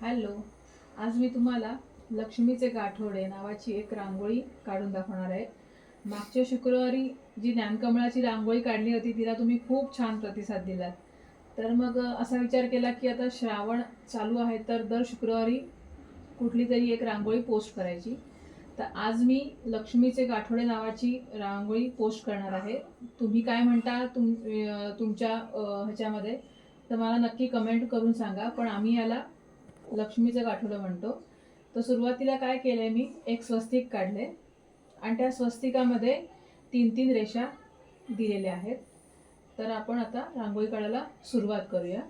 Hello. आज मी तुम्हाला लक्ष्मीचे गाठोडे नावाची एक रांगोळी काढून दाखवणार आहे. मागच्या शुक्रवारी जी ज्ञानकमळाची रांगोळी काढली होती तिला तुम्ही खूप छान प्रतिसाद दिलात. तर मग असा विचार केला की आता श्रावण चालू आहे तर दर शुक्रवारी कुठली तरी एक रांगोळी पोस्ट करायची. तर आज मी लक्ष्मीचे गाठोडे नावाची रांगोळी पोस्ट करणार आहे. तुम्ही काय म्हणता तुम तुमच्या ह्याच्यामध्ये? तर मला नक्की कमेंट करून सांगा पण आम्ही याला लक्ष्मीचं गाठोडं म्हणतो. तर सुरुवातीला काय केलंय मी? एक स्वस्तिक काढले आणि त्या स्वस्तिकामध्ये तीन तीन रेषा दिलेल्या आहेत. तर आपण आता रांगोळी काढायला सुरुवात करूया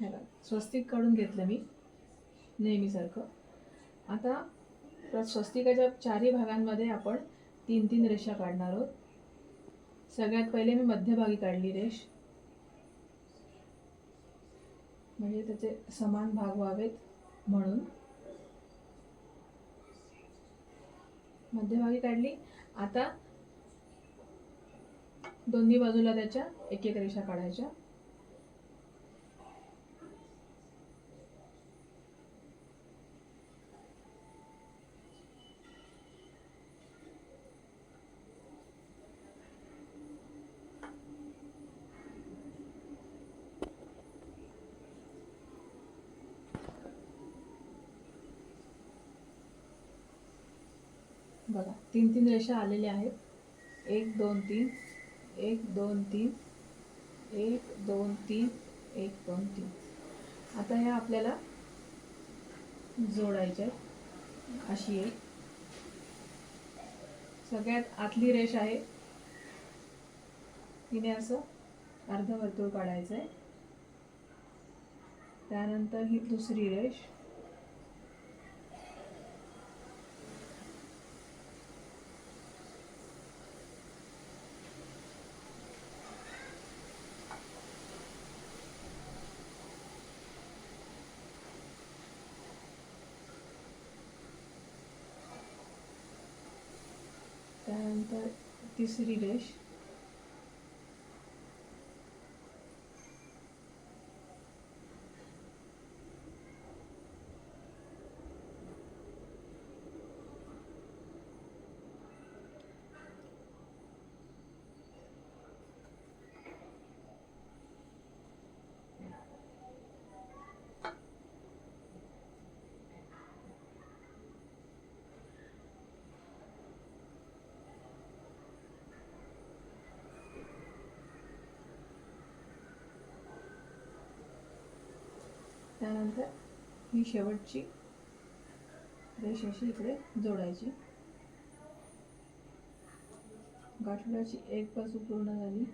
हे बघा स्वस्तिक काढून घेतलं मी नेहमीसारखं. आता त्या स्वस्तिकाच्या चारही भागांमध्ये आपण तीन तीन रेषा काढणार आहोत. सगळ्यात पहिले मी मध्यभागी काढली रेष. म्हणजे त्याचे समान भाग व्हावेत म्हणून. मध्यभागी काढली. आता दोन्ही बाजूला त्याच्या एक एक रेषा काढायच्या. बघा तीन तीन रेषा आलेल्या आहेत. एक दोन तीन. एक दोन तीन. एक दोन तीन. एक दोन तीन. आता ह्या आपल्याला जोडायच्या अशी एक. सगळ्यात आतली रेष आहे. तिने असं अर्धवर्तुळ काढायचं आहे त्यानंतर ही दुसरी रेष त्यानंतर तिसरी रेष त्यानंतर ही शेवटची रेष अशी इकडे जोडायची. गाठोड्याची एक बाजू पूर्ण झाली.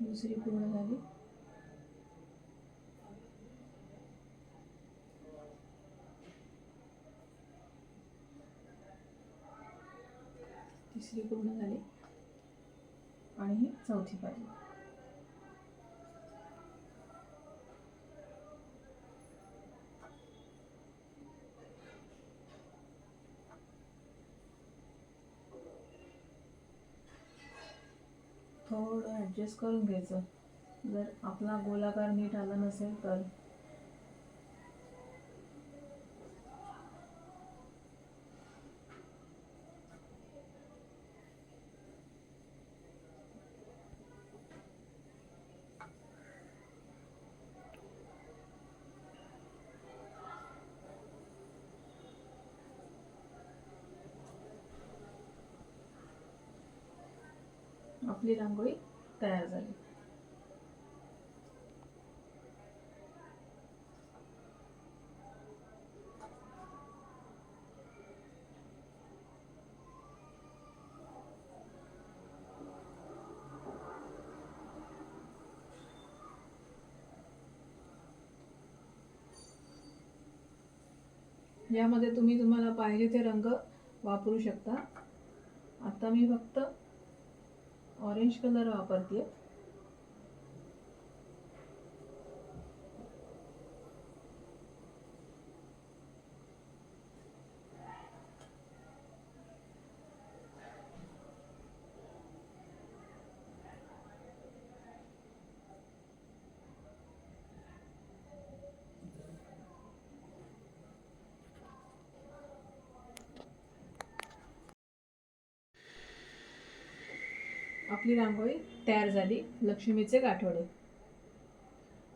दुसरी पूर्ण झाली. तिसरी पूर्ण झाली. आणि ही चौथी बाजू थोडं ॲडजस्ट करून घ्यायचं. जर आपला गोलाकार नीट आला नसेल तर आपली रांगोळी तयार झाली. यामध्ये तुम्ही तुम्हाला पाहिजे ते रंग वापरू शकता. आता मी फक्त ऑरेंज कलर वापरते आपली रांगोळी तयार झाली. लक्ष्मीचे गाठोडे.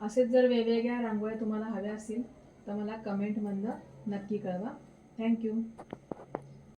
असेच जर वेगवेगळ्या रांगोळ्या तुम्हाला हव्या असतील तर मला कमेंटमधनं नक्की कळवा. थँक्यू